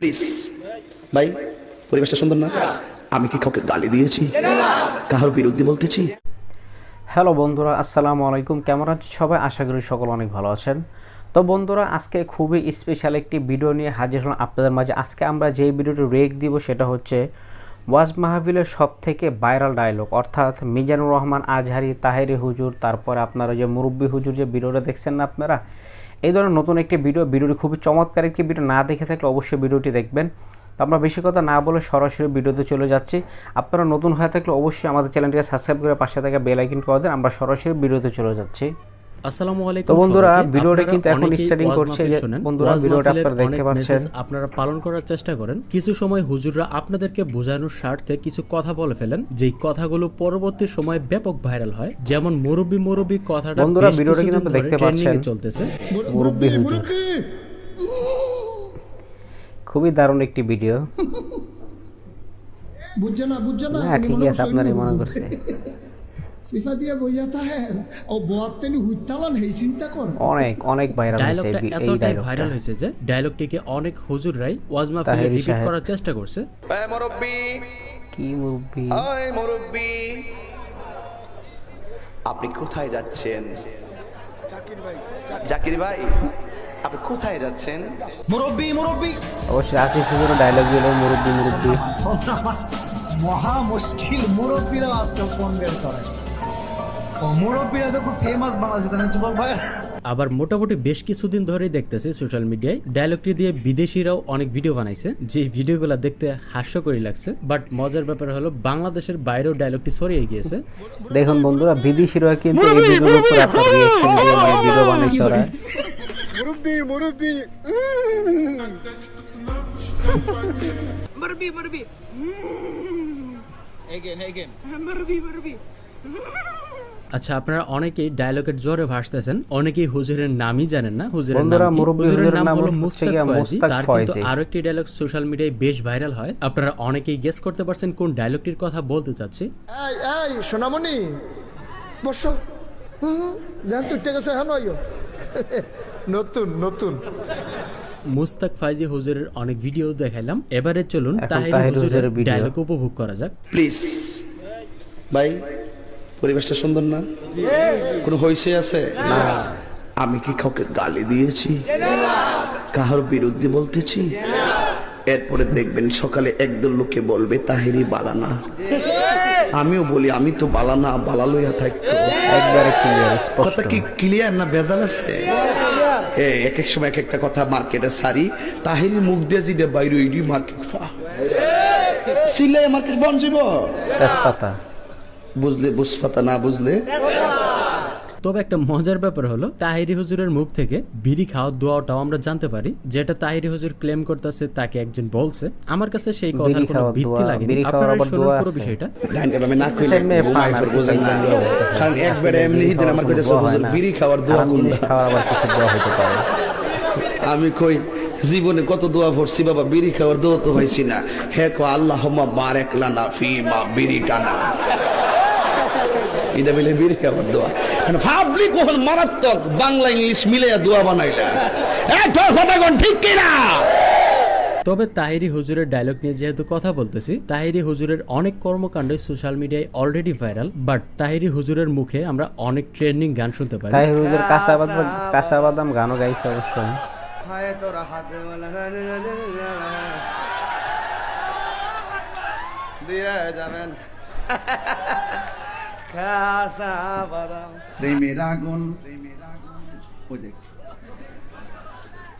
Please ভাই, পরিবেশটা সুন্দর না? আমি কি কাউকে গালি দিয়েছি? কাহার বিরুদ্ধে বলতেছি? হ্যালো বন্ধুরা, আসসালামু আলাইকুম। কেমন আছেন সবাই? আশা করি সকল অনেক ভালো আছেন। তো বন্ধুরা, আজকে খুবই স্পেশাল একটি ভিডিও নিয়ে হাজির হলাম আপনাদের মাঝে। আজকে আমরা যে ভিডিওটি রেক দিব সেটা হচ্ছে ওয়াজ মাহফিলের সব থেকে ভাইরাল ডায়লগ অর্থাৎ মিজানুর রহমান, আজহারি, তাহেরি হুজুর, তারপরে আপনারা যে মুরব্বী হুজুর যে ভিডিওটা দেখছেন না আপনারা? এই ধরনের নতুন একটি ভিডিও, ভিডিওটি খুবই চমৎকার একটি ভিডিও, না দেখে থাকলে অবশ্যই ভিডিওটি দেখবেন। তো আমরা বেশি কথা না বলে সরাসরি ভিডিওতে চলে যাচ্ছি। আপনারা নতুন হয়ে থাকলে অবশ্যই আমাদের চ্যানেলটিকে সাবস্ক্রাইব করে পাশে থাকা বেল আইকন করে দেন, আমরা সরাসরি ভিডিওতে চলে যাচ্ছি। আসসালামু আলাইকুম বন্ধুরা, ভিডিওটা কিন্তু এখন ওয়াজ করছে যে- বন্ধুরা, ভিডিওটা আপনারা দেখতে পাচ্ছেন। আপনারা পালন করার চেষ্টা করেন। কিছু সময় হুজুররা আপনাদেরকে বোঝানোর স্বার্থে কিছু কথা বলে ফেলেন যেই কথাগুলো পরবর্তী সময় ব্যাপক ভাইরাল হয়। যেমন মুরব্বি মুরব্বি কথাটা বন্ধুরা, ভিডিওটা কিন্তু আপনারা দেখতে পাচ্ছেন। চলতেছে। মুরব্বী হুজুর। খুবই দারুণ একটি ভিডিও বুঝছ না বুঝছ না হ্যাঁ ঠিকই আছে আপনারই মনে। করছে। সিফা দিয়ে বইয়া তাহেন ও বোয়াতেনি হুইতালান হেই চিন্তা কর। অনেক অনেক ভাইরাল হয়েছে ডায়লগটা এই- এই এতটাই ভাইরাল হয়েছে যে ডায়লগটিকে অনেক হুজুররাই ওয়াজ মাহফিলে রিপিট করার চেষ্টা করছে। এই মুরব্বি। কি মুরব্বী? ওই মুরব্বি। আপনি কোথায় যাচ্ছেন? জাকির ভাই আপনি কোথায় যাচ্ছেন? মুরব্বী মুরব্বী। অবশ্যই আসিফ হুজুরের ডায়লগগুলো মুরব্বী মুরব্বী। মহা মুশকিল মুরব্বীরা আজকাল ফোন বের করে। মুরব্বীরা তো খুব ফেমাস বাংলাদেশে তাই না যুবক ভাই? আবার মোটামুটি বেশ কিছুদিন ধরেই দেখতেছে সোশ্যাল মিডিয়ায় ডায়লগটি দিয়ে বিদেশিরাও অনেক ভিডিও বানাইছে যে ভিডিওগুলো দেখতে হাস্যকরী লাগছে। বাট মজার ব্যাপার হলো বাংলাদেশের বাইরেও ডায়লগটি ছড়িয়ে গিয়েছে। দেখুন বন্ধুরা বিদেশিরা কিন্তু এই ভিডিওর উপর আপনার রিয়েকশন দিয়ে মানে ভিডিও Murbi. আচ্ছা আপনারা অনেকেই ডায়লগের জোরে ভাসতেছেন অনেকেই হুজুরের নামই জানেন না। হুজুরের নাম হুজুরের নাম হলো মুস্তাক ফয়েজি। তার কিন্তু আরও একটি ডায়লগ সোশ্যাল মিডিয়ায় বেশ ভাইরাল হয়। আপনারা অনেকেই গেস করতে পারছেন কোন ডায়লগটির কথা বলতে চাচ্ছি। এই এই সোনামণি বসো। জান তুই থেকে সহান হইও নতুন নতুন। মুস্তাক ফাইজি হুজুরের অনেক ভিডিও দেখাইলাম। এবারে চলুন তাহির হুজুরের হুজুরের ডায়লগ উপভোগ করা যাক। প্লিজ ভাই পরিবেশটা সুন্দর না? কোনো হইসে আছে? না। আমি কি কাউকে গালি দিয়েছি? কাহার বিরুদ্ধে বলতেছি? এরপরে দেখবেন সকালে একদল লোকে বলবে তাহেরি বালানা। আমিও বলি আমি তো বালানা বালা লইয়া থাকতো একবারে ক্লিয়ার কথা কি ক্লিয়ার না ভেজাল আছে? এ এক এক সময় এক একটা কথা মার্কেটে সারি তাহিনী মুখ দিয়ে জিদে বাইরে মার্কেট ফা। সিলাই মার্কেট বন যাব তেজপাতা। বুঝলে বুঝপাতা না বুঝলে। তবে একটা মজার ব্যাপার হলো তাহিরি হুজুরের মুখ থেকে বিড়ি খাওয়ার দোয়াটাও আমরা জানতে পারি। যেটা তাহিরি হুজুর ক্লেম করতেছে তাকে একজন বলছে। আমার কাছে সেই কথার কোনো ভিত্তি খাওয়ার আপনারা শুনুন পুরো বিষয়টা। না কইলে। কারণ একবারে এমনি হিদিন আমার কাছে কোনো হুজুর বিড়ি খাওয়ার দোয়া জিনিস খাওয়ার আবার কিছু দোয়া হতে পারে। আমি কই জীবনে কত দোয়া পড়ছি বাবা বিড়ি খাওয়ার দোয়া তো হয়েছি না। হে কো আল্লাহ বারেক লানা ফি মা বিড়ি টানা। এটা মিলে দোয়া। ভাবলি কখন মারাত্মক বাংলা ইংলিশ মিলে দোয়া বানাইলা। এই কথা কোন ঠিক কিনা? তবে তাহিরি হুজুরের ডায়লগ নিয়ে যেহেতু কথা বলতেছি তাহিরি হুজুরের অনেক কর্মকাণ্ড সোশ্যাল মিডিয়ায় অলরেডি ভাইরাল বাট তাহিরি হুজুরের মুখে আমরা অনেক ট্রেন্ডিং গান শুনতে পারি। হুজুর কাঁচা বাদাম কাঁচা বাদাম গানও গাইছে অবশ্যই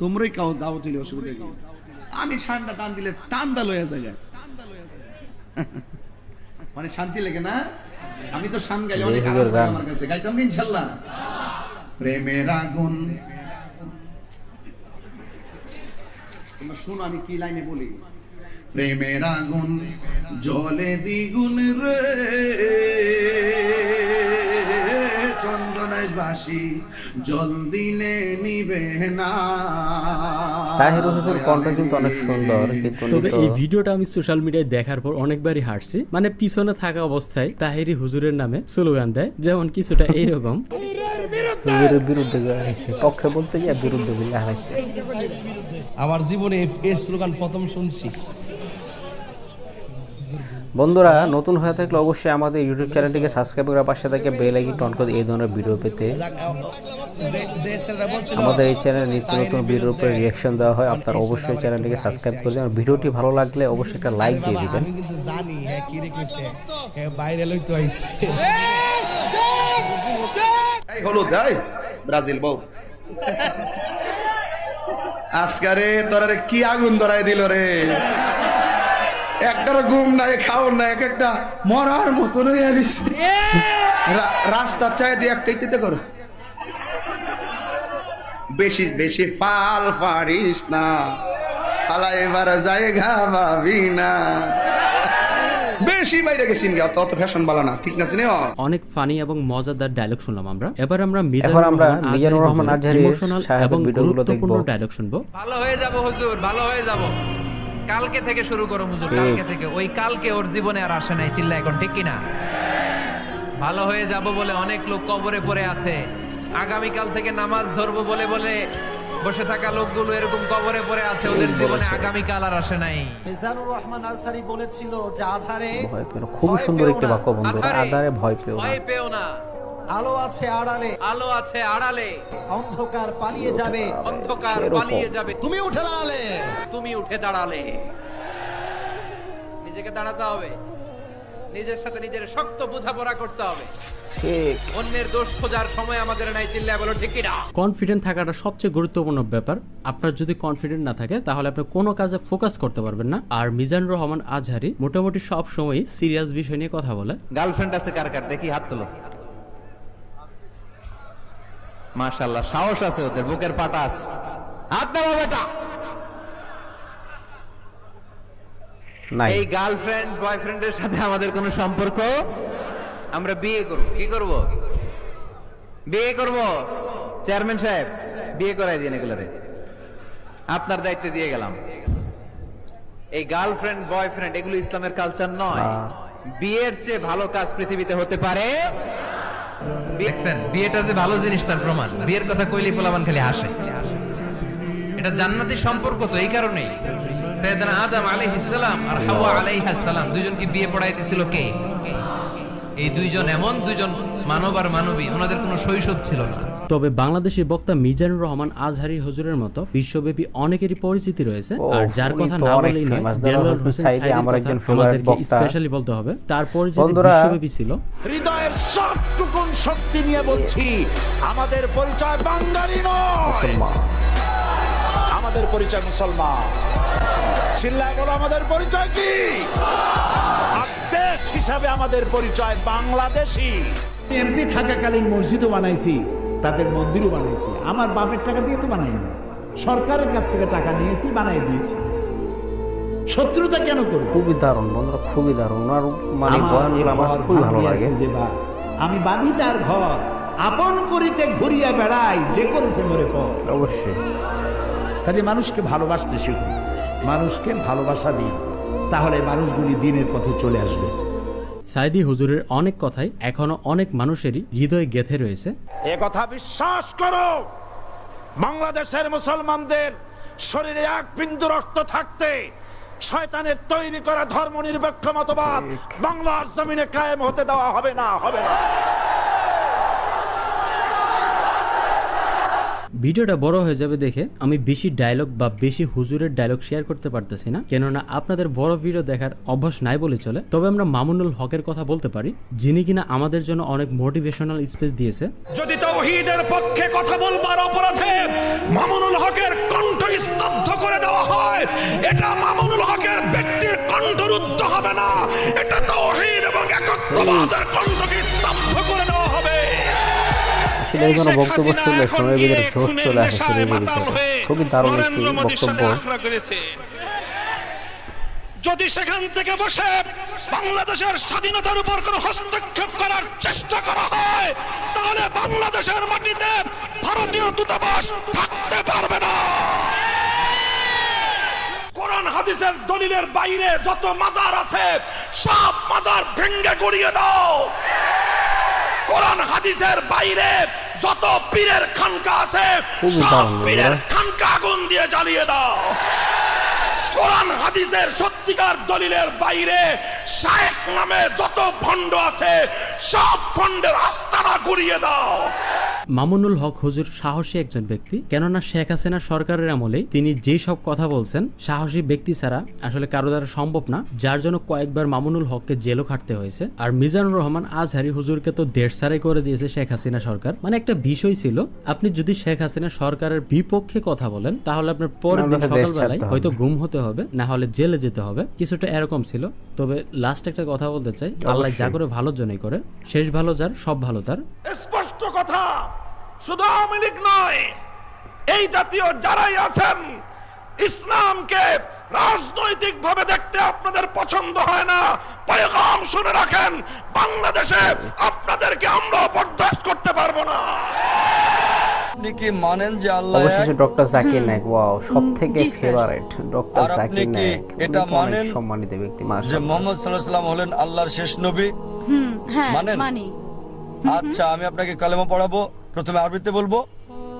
তোমরাই কাউ অসুবিধা আমি ঠান্ডা টান দিলে টান্দা লইয়া জায়গায় মানে শান্তি লাগে না? আমি তো শান গাইলে অনেক। আমার কাছে। গাইতাম ইনশাল্লাহ। প্রেমের আগুন তোমরা শোনো, আমি কি লাইনে বলি? প্রেমের আগুন জলে দ্বিগুণ রে। চন্দনের জল দিলে নিবে না। তাহির হুজুর কণ্ঠ কিন্তু অনেক সুন্দর তবে এই ভিডিওটা আমি সোশ্যাল মিডিয়ায় দেখার পর অনেকবারই হাঁটছি। মানে পিছনে থাকা অবস্থায় তাহিরি হুজুরের নামে স্লোগান দেয় যেমন কিছুটা এইরকম। বিরুদ্ধে পক্ষে বলতে গিয়ে বিরুদ্ধে বলে হারাইছে আমার জীবনে এই স্লোগান প্রথম শুনছি। বন্ধুরা, নতুন হয়ে থাকলে অবশ্যই আমাদের ইউটিউব চ্যানেলটিকে সাবস্ক্রাইব করার পাশে থেকে বেল আইকন টন করে এই ধরনের ভিডিও পেতে আমাদের এই চ্যানেলে নিত্য নতুন ভিডিওর উপরে রিয়াকশন দেওয়া হয়। আপনারা অবশ্যই চ্যানেলটিকে সাবস্ক্রাইব করে দেবেন। ভিডিওটি ভালো লাগলে অবশ্যই একটা লাইক দিয়ে দিবেন। জানি হ্যাঁ ব্রাজিল বউ। আজকারে তোরারে কি আগুন ধরাই দিল রে? একটার ঘুম নাই খাও না এক একটা মরার মতন রাস্তার চাই দিয়ে একটা ইতিতে করো। বেশি বেশি ফাল ফারিস না। খালা এবার জায়গা ভাবি না। বেশি বাইরে গেছিন গা অত ফ্যাশন বালা না। ঠিক না চিনি অনেক ফানি এবং মজাদার ডায়লগ শুনলাম আমরা। এবার আমরা মিজানুর আমরা রহমান মিজানুর রহমান আজহারীর ইমোশনাল এবং গুরুত্বপূর্ণ ডায়লগ শুনব। ভালো হয়ে যাব হুজুর ভালো হয়ে যাব। কালকে থেকে শুরু করো হুজুর কালকে থেকে। ওই কালকে ওর জীবনে আর আসে নাই চিল্লা এখন ঠিক কিনা? ভালো হয়ে যাব বলে অনেক লোক কবরে পড়ে আছে। আগামীকাল থেকে নামাজ ধরবো বলে বলে বসে থাকা লোকগুলো এরকম কবরে পড়ে আছে ওদের জীবনে আগামীকাল আর আসে নাই। মিজানুর রহমান আজহারি বলেছিল যে আধারে। খুবই সুন্দর একটি বাক্য বন্ধুরা আধারে আধারে ভয় পেও না। ভয় পেও না। আলো আছে আড়ালে। আলো আছে আড়ালে। অন্ধকার পালিয়ে যাবে। অন্ধকার পালিয়ে যাবে। তুমি উঠে দাঁড়ালে। তুমি উঠে দাঁড়ালে। নিজেকে দাঁড়াতে হবে। নিজের সাথে নিজের শক্ত বোঝাপড়া করতে হবে। ঠিক। অন্যের দোষ খোঁজার সময় আমাদের নাই চিল্লায় বলো ঠিক কিনা? কনফিডেন্ট থাকাটা সবচেয়ে গুরুত্বপূর্ণ ব্যাপার। আপনার যদি কনফিডেন্ট না থাকে তাহলে আপনি কোনো কাজে ফোকাস করতে পারবেন না। আর মিজানুর রহমান আজহারি মোটামুটি সব সময় সিরিয়াস বিষয় নিয়ে কথা বলে। গার্লফ্রেন্ড আছে কার কার? দেখি হাত তোলো। মাশাআল্লাহ সাহস আছে ওদের বুকের পাটা আছে হাত দাও বেটা। এই গার্লফ্রেন্ড বয়ফ্রেন্ডের সাথে আমাদের কোনো সম্পর্ক? আমরা বিয়ে করব কি করব? বিয়ে করব। চেয়ারম্যান সাহেব বিয়ে করাই দিন এগুলোরে। আপনার দায়িত্বে দিয়ে গেলাম। এই গার্লফ্রেন্ড বয়ফ্রেন্ড এগুলো ইসলামের কালচার নয়। বিয়ের চেয়ে ভালো কাজ পৃথিবীতে হতে পারে দেখছেন, বিয়েটা যে ভালো জিনিস তার প্রমাণ। বিয়ের কথা পোলাবান খালি এটা জান্নাতি সম্পর্ক তো, এই কারণেই। সৈয়দনা আদম আলাইহিস আর হাওয়া আলাইহাস দুইজনকে বিয়ে পড়াই দিছিল কে? এই দুইজন এমন দুইজন মানব আর মানবী, ওনাদের কোনো শৈশব ছিল না। তবে বাংলাদেশের বক্তা মিজানুর রহমান আজহারি হুজুরের মতো বিশ্বব্যাপী অনেকেরই পরিচিতি রয়েছে। আর যার কথা না বলেই নয়। দেলোয়ার হোসেন সাইদি সাইদির আমার কথা একজন favorite আমাদেরকে বক্তা। স্পেশালি বলতে হবে। তার পরিচিতি বিশ্বব্যাপী ছিল। হৃদয়ের সবটুকুন শক্তি নিয়ে বলছি আমাদের পরিচয় বাঙালি নয়। আমাদের পরিচয় মুসলমান। চিল্লায় বলো আমাদের পরিচয় কি? দেশ হিসাবে আমাদের পরিচয় বাংলাদেশি। এমপি থাকাকালীন মসজিদও বানাইছি। তাদের মন্দিরও বানাইছি। আমার বাপের টাকা দিয়ে তো বানাইনি সরকারের কাছ থেকে টাকা নিয়েছি বানাই দিয়েছি। শত্রুতা কেন করব? খুবই দারুণ বন্ধুরা খুবই দারুণ। ওনার মানে বয়ানগুলো আমার খুবই ভালো লাগে। যে বা, আমি বাঁধি তার ঘর আপন করিতে ঘুরিয়া বেড়াই যে করেছে মরে পর অবশ্যই। কাজে মানুষকে ভালোবাসতে শিখুন মানুষকে ভালোবাসা দিন। তাহলে মানুষগুলি দিনের পথে চলে আসবে। সাইদি হুজুরের অনেক কথাই এখনও অনেক মানুষেরই হৃদয়ে গেথে রয়েছে। এ কথা বিশ্বাস করো। বাংলাদেশের মুসলমানদের শরীরে এক বিন্দু রক্ত থাকতে শয়তানের তৈরি করা ধর্ম নিরপেক্ষ মতবাদ বাংলার জমিনে কায়েম হতে দেওয়া হবে না হবে না। ভিডিওটা বড় হয়ে যাবে দেখে আমি বেশি ডায়লগ বা বেশি হুজুরের ডায়লগ শেয়ার করতে পারতেছি না। কেননা আপনাদের বড় ভিডিও দেখার অভ্যাস নাই বলে চলে। তবে আমরা মামুনুল হকের কথা বলতে পারি, যিনি কিনা আমাদের জন্য অনেক মোটিভেশনাল স্পেস দিয়েছে। যদি তৌহিদের পক্ষে কথা বলবার অপরাধে মামুনুল হকের কণ্ঠ স্তব্ধ করে দেওয়া হয়। এটা মামুনুল হকের ব্যক্তির কণ্ঠরুদ্ধ হবে না। এটা তৌহিদ এবং একত্ববাদের কণ্ঠকে স্তব্ধ করে কোনো বক্তব্য শুনলে ভিতরে চলে আসে শরীরের ভিতরে। খুবই দারুণ একটি বক্তব্য। যদি সেখান থেকে বসে বাংলাদেশের স্বাধীনতার উপর কোন হস্তক্ষেপ করার চেষ্টা করা হয় তাহলে বাংলাদেশের মাটিতে ভারতীয় দূতাবাস থাকতে পারবে না। কোরআন হাদিসের দলিলের বাইরে যত মাজার আছে সব মাজার ভেঙ্গে গড়িয়ে দাও। কোরআন হাদিসের বাইরে যত পীরের খানকা আছে সব পীরের খানকা আগুন দিয়ে জ্বালিয়ে দাও। কোরআন হাদিসের সত্যিকার দলিলের বাইরে শায়েখ নামে যত ভণ্ড আছে সব ভণ্ডের আস্তানা ঘুরিয়ে দাও। মামুনুল হক হুজুর সাহসী একজন ব্যক্তি। কেননা শেখ হাসিনা সরকারের আমলে তিনি যে সব কথা বলছেন সাহসী ব্যক্তি ছাড়া আসলে কারও দ্বারা সম্ভব না। যার জন্য কয়েকবার মামুনুল হককে জেলও খাটতে হয়েছে। আর মিজানুর রহমান আজহারি হুজুরকে তো দেশ ছাড়াই করে দিয়েছে শেখ হাসিনা সরকার। মানে একটা বিষয় ছিল আপনি যদি শেখ হাসিনা সরকারের বিপক্ষে কথা বলেন তাহলে আপনার পরের দিন সকালবেলায় হয়তো গুম হতে হবে না হলে জেলে যেতে হবে। কিছুটা এরকম ছিল। তবে লাস্ট একটা কথা বলতে চাই। আল্লাহ যা করে ভালোর জন্যই করে। শেষ ভালো যার সব ভালো তার। স্পষ্ট কথা শুধু আওয়ামী লীগ নয় এই জাতীয় যারাই আছেন ইসলামকে রাজনৈতিক ভাবে দেখতে আপনাদের পছন্দ হয় না পয়গাম শুনে রাখেন বাংলাদেশে আপনাদেরকে আমরা বরদাস্ত করতে পারব না। আপনি কি মানেন যে আল্লাহ অবশেষে ডক্টর জাকির নায়ক ওয়াও সব থেকে ফেভারিট ডক্টর জাকির কি এটা মানেন সম্মানিত ব্যক্তি যে মোহাম্মদ হলেন আল্লাহর শেষ নবী? হুম হ্যাঁ মানেন? আচ্ছা আমি আপনাকে কালেমা পড়াবো, প্রথমে আরবিতে বলব,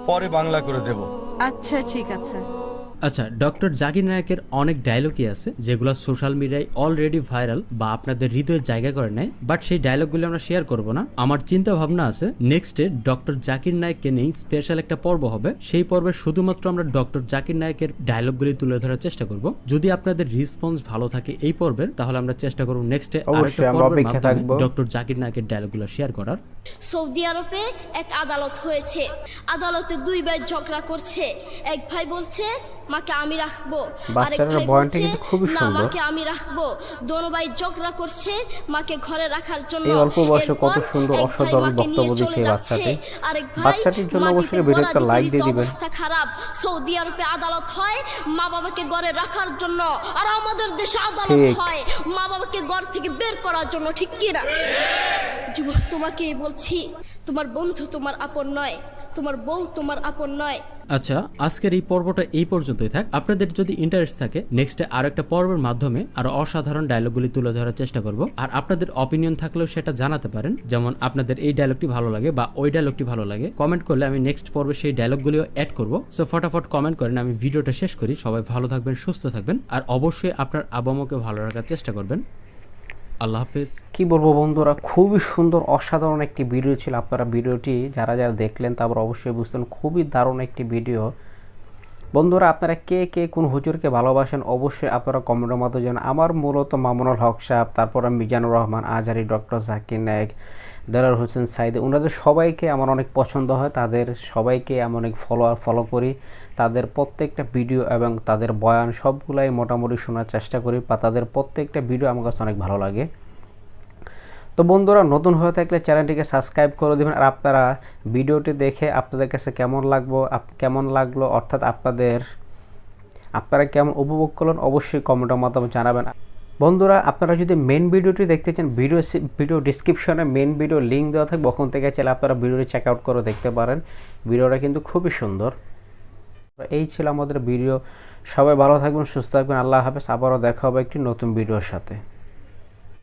পরে বাংলা করে দেব। আচ্ছা ঠিক আছে। আচ্ছা ডক্টর জাকির নায়কের অনেক ডায়লগই আছে যেগুলো সোশ্যাল মিডিয়ায় অলরেডি ভাইরাল বা আপনাদের হৃদয়ে জায়গা করে নেয় বাট সেই ডায়লগগুলো আমরা শেয়ার করব না। আমার চিন্তা ভাবনা আছে নেক্সটে ডক্টর জাকির নায়ককে নিয়ে স্পেশাল একটা পর্ব হবে। সেই পর্বে শুধুমাত্র আমরা ডক্টর জাকির নায়কের ডায়লগগুলি তুলে ধরার চেষ্টা করব। যদি আপনাদের রেসপন্স ভালো থাকে এই পর্বের তাহলে আমরা চেষ্টা করব নেক্সটে অপেক্ষায় থাকব। ডক্টর জাকির নায়কের ডায়লগগুলো শেয়ার করার। সৌদি আরবে এক আদালত হয়েছে। আদালতে দুই ভাই ঝগড়া করছে। এক ভাই বলছে মাকে আমি রাখব। বাচ্চাটার বয়ানটা কিন্তু খুবই সুন্দর। মাকে আমি রাখব। দোনো ভাই ঝগড়া করছে মাকে ঘরে রাখার জন্য। এই অল্প বয়সে কত সুন্দর অসাধারণ বক্তব্য দিচ্ছে এই বাচ্চাটি। বাচ্চাটির জন্য অবশ্যই ভিডিও একটা লাইক দিয়ে দিবেন। অবস্থা খারাপ। সৌদি আরবে আদালত হয় মা বাবাকে ঘরে রাখার জন্য। আর আমাদের দেশে আদালত হয় মা বাবাকে ঘর থেকে বের করার জন্য ঠিক কি না যুবক তোমাকে বলছি তোমার বন্ধু তোমার আপন নয়। তোমার বউ, তোমার আপন নয়। আচ্ছা আজকের এই পর্বটা এই পর্যন্তই থাক। আপনাদের যদি ইন্টারেস্ট থাকে নেক্সটে আরও একটা পর্বের মাধ্যমে আরও অসাধারণ ডায়লগগুলি তুলে ধরার চেষ্টা করব। আর আপনাদের অপিনিয়ন থাকলেও সেটা জানাতে পারেন। যেমন আপনাদের এই ডায়লগটি ভালো লাগে বা ওই ডায়লগটি ভালো লাগে কমেন্ট করলে আমি নেক্সট পর্বে সেই ডায়লগগুলিও অ্যাড করব। সো ফটাফট কমেন্ট করেন, আমি ভিডিওটা শেষ করি। সবাই ভালো থাকবেন, সুস্থ থাকবেন। আর অবশ্যই আপনার আবামাকে ভালো রাখার চেষ্টা করবেন। আল্লাহ হাফেজ। কি বলব বন্ধুরা, খুবই সুন্দর, অসাধারণ একটি ভিডিও ছিল। আপনারা ভিডিওটি যারা যারা দেখলেন, তারপর অবশ্যই বুঝতেন, খুবই দারুণ একটি ভিডিও। বন্ধুরা, আপনারা কে কে, কোন হুজুরকে ভালোবাসেন, অবশ্যই আপনারা কমেন্টের মাধ্যমে জানান। আমার মূলত মামুনুল হক সাহেব, তারপর মিজানুর রহমান আজহারি ডক্টর জাকির নায়েক। দেলার হোসেন সাইদ। ওনাদের সবাইকে আমার অনেক পছন্দ হয়। তাদের সবাইকে আমি অনেক ফলোয়ার ফলো করি। তাদের প্রত্যেকটা ভিডিও এবং তাদের বয়ান সবগুলাই মোটামুটি শোনার চেষ্টা করি, বা তাদের প্রত্যেকটা ভিডিও আমার কাছে অনেক ভালো লাগে। তো বন্ধুরা, নতুন হয়ে থাকলে চ্যানেলটিকে সাবস্ক্রাইব করে দেবেন। আর আপনারা ভিডিওটি দেখে আপনাদের কাছে কেমন লাগবো কেমন লাগল, অর্থাৎ আপনাদের, আপনারা কেমন উপভোগ করলেন, অবশ্যই কমেন্টের মাধ্যমে জানাবেন। বন্ধুরা, আপনারা যদি মেন ভিডিওটি দেখতে চান, ভিডিও ভিডিও ডিসক্রিপশনে মেন ভিডিও লিঙ্ক দেওয়া থাকবে। ওখান থেকে চাইলে আপনারা ভিডিওটি চেক আউট করে দেখতে পারেন। ভিডিওটা কিন্তু খুবই সুন্দর। এই ছিল আমাদের ভিডিও সবাই ভালো থাকবেন, সুস্থ থাকবেন। আল্লাহ হাফেজ। আবারও দেখা হবে একটি নতুন ভিডিওর সাথে।